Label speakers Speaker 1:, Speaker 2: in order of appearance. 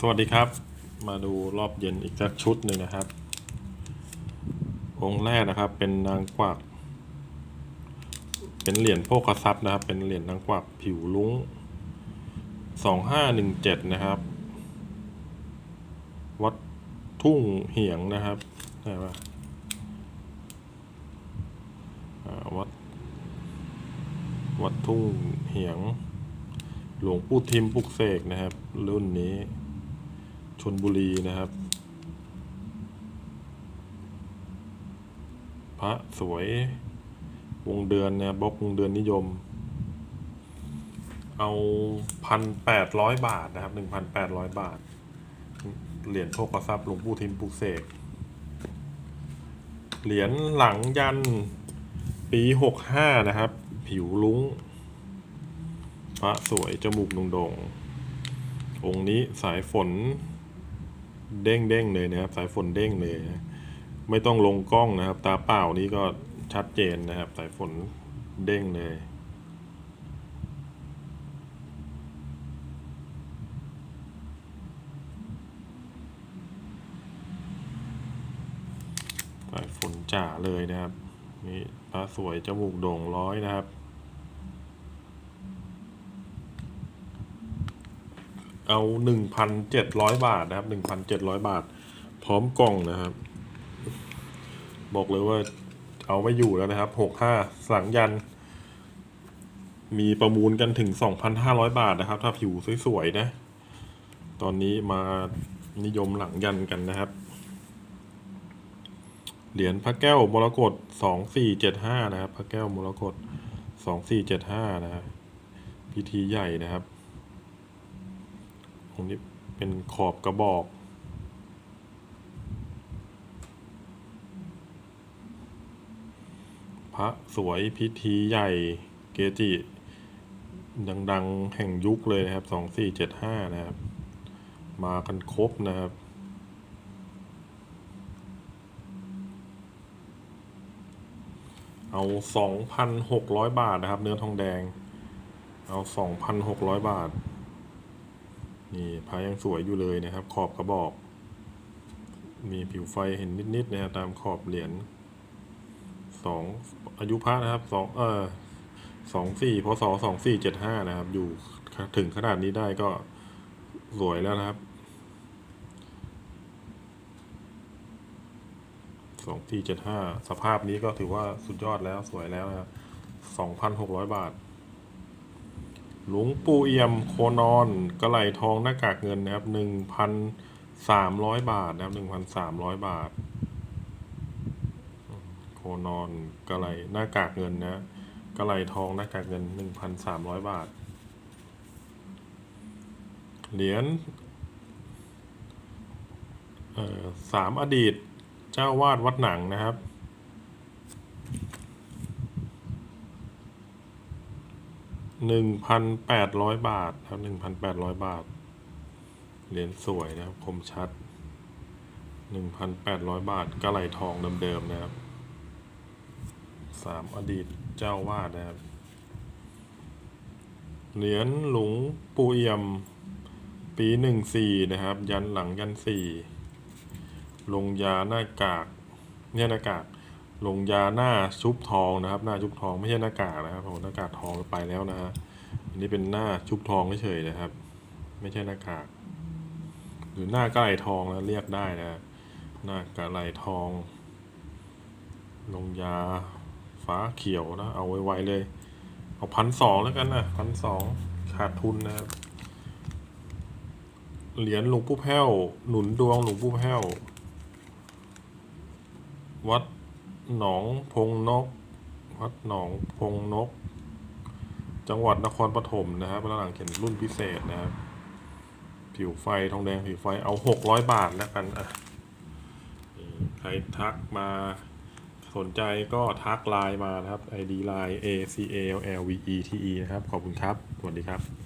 Speaker 1: สวัสดีครับ มาดูรอบเย็นอีกสักชุดหนึ่งนะครับ องค์แรกนะครับ เป็นนางกวัก เป็นเหรียญโภคทรัพย์นะครับ เป็นเหรียญนางกวักผิวลุ้งสองห้าหนึ่งเจ็ดนะครับ วัดทุ่งเหียงนะครับใช่ปะวัด วัดทุ่งเหียง หลวงปู่ทิมปลุกเสกนะครับ รุ่นนี้ ชนบุรีนะครับ พระสวย วงเดือนเนี่ยบล็อกวงเดือนนิยม เอาพันแปดร้อยบาทนะครับหนึ่งพันแปดร้อยบาท เหรียญโภคทรัพย์หลวงปู่ทิมปุกเสก เหรียญหลังยันปีหกห้านะครับ ผิวลุ้ง พระสวยจมูกโด่งๆองค์นี้สายฝน เด้งเด้งเลยนะครับ สายฝนเด้งเลยนะไม่ต้องลงกล้องนะครับ ตาเปล่านี้ก็ชัดเจนนะครับ สายฝนเด้งเลยสายฝนจ่าเลยนะครับนี่พระสวยจมูกโด่งร้อยนะครับ เอาหนึ่งพันเจ็ดร้อยบาทนะครับหนึ่งพันเจ็ดร้อยบาท พร้อมกล่องนะครับ บอกเลยว่าเอาไม่อยู่แล้วนะครับหกห้าสังยัน มีประมูลกันถึงสองพันห้าร้อยบาทนะครับ ถ้าผิวสวยๆนะ ตอนนี้มานิยมหลังยันกันนะครับ เหรียญพระแก้วมรกตสองสี่เจ็ดห้านะครับ พระแก้วมรกตสองสี่เจ็ดห้านะครับพิธีใหญ่นะครับ ตรงนี้เป็นขอบกระบอก พระสวยพิธีใหญ่เกจิ ดังๆ แห่งยุคเลยนะครับสองสี่เจ็ดห้านะครับ มากันครบนะครับเอาสองพันหกร้อยบาทนะครับ เนื้อทองแดง เอาสองพันหกร้อยบาท นี่พายังสวยอยู่เลยนะครับ ขอบกระบอก มีผิวไฟเห็นนิดๆนะครับตามขอบเหรียญสองอายุพระนะครับสองเออสองสี่พศสองสี่เจ็ดห้านะครับ อยู่ถึงขนาดนี้ได้ก็สวยแล้วนะครับสองสี่เจ็ดห้าสภาพนี้ก็ถือว่าสุดยอดแล้วสวยแล้วนะครับสองพันหกร้อยบาท หลวงปู่เอี่ยมโคนอนกระไหลทองหน้ากากเงินนะครับหนึ่งพันสามร้อยบาทนะครับหนึ่งพันสามร้อยบาท โคนอนกระไหลหน้ากากเงินนะกระไหลทองหน้ากากเงินหนึ่งพันสามร้อยบาท เหรียญสามอดีตเจ้าวาดวัดหนังนะครับ หนึ่งพันแปดร้อยบาทครับหนึ่งพันแปดร้อยบาท เหรียญสวยนะครับคมชัดหนึ่งพันแปดร้อยบาทกระไหลทองเดิมๆนะครับสามอดีตเจ้าวาดนะครับ เหรียญหลวงปู่เอี่ยม ปีหนึ่งสี่นะครับ ยันหลังยันสี่ลงยาหน้ากากเนี่ยหน้ากาก ลงยาหน้าชุบทองนะครับ หน้าชุบทองไม่ใช่หน้ากากนะครับโอ้หน้ากากทองไปแล้วนะฮะอันนี้เป็นหน้าชุบทองเฉยๆนะครับ ไม่ใช่หน้ากากหรือหน้ากระไหลทองนะเรียกได้นะหน้ากระไหลทอง ลงยาฟ้าเขียวนะ เอาไวๆเลย เอาพันสองแล้วกันนะพันสองขาดทุนนะครับเหรียญหลวงปู่แพ้วหนุนดวงหลวงปู่แพ้ววัด หนองพงนก วัดหนองพงนก จังหวัดนครปฐมนะครับพระหลังเขียนรุ่นพิเศษนะครับ ผิวไฟทองแดงผิวไฟเอาหกร้อยบาทแล้วกันอะใครทักมาสนใจก็ทักไลน์มานะครับ ID ไลน์ A C A L L V E T E นะครับ ขอบคุณครับ สวัสดีครับ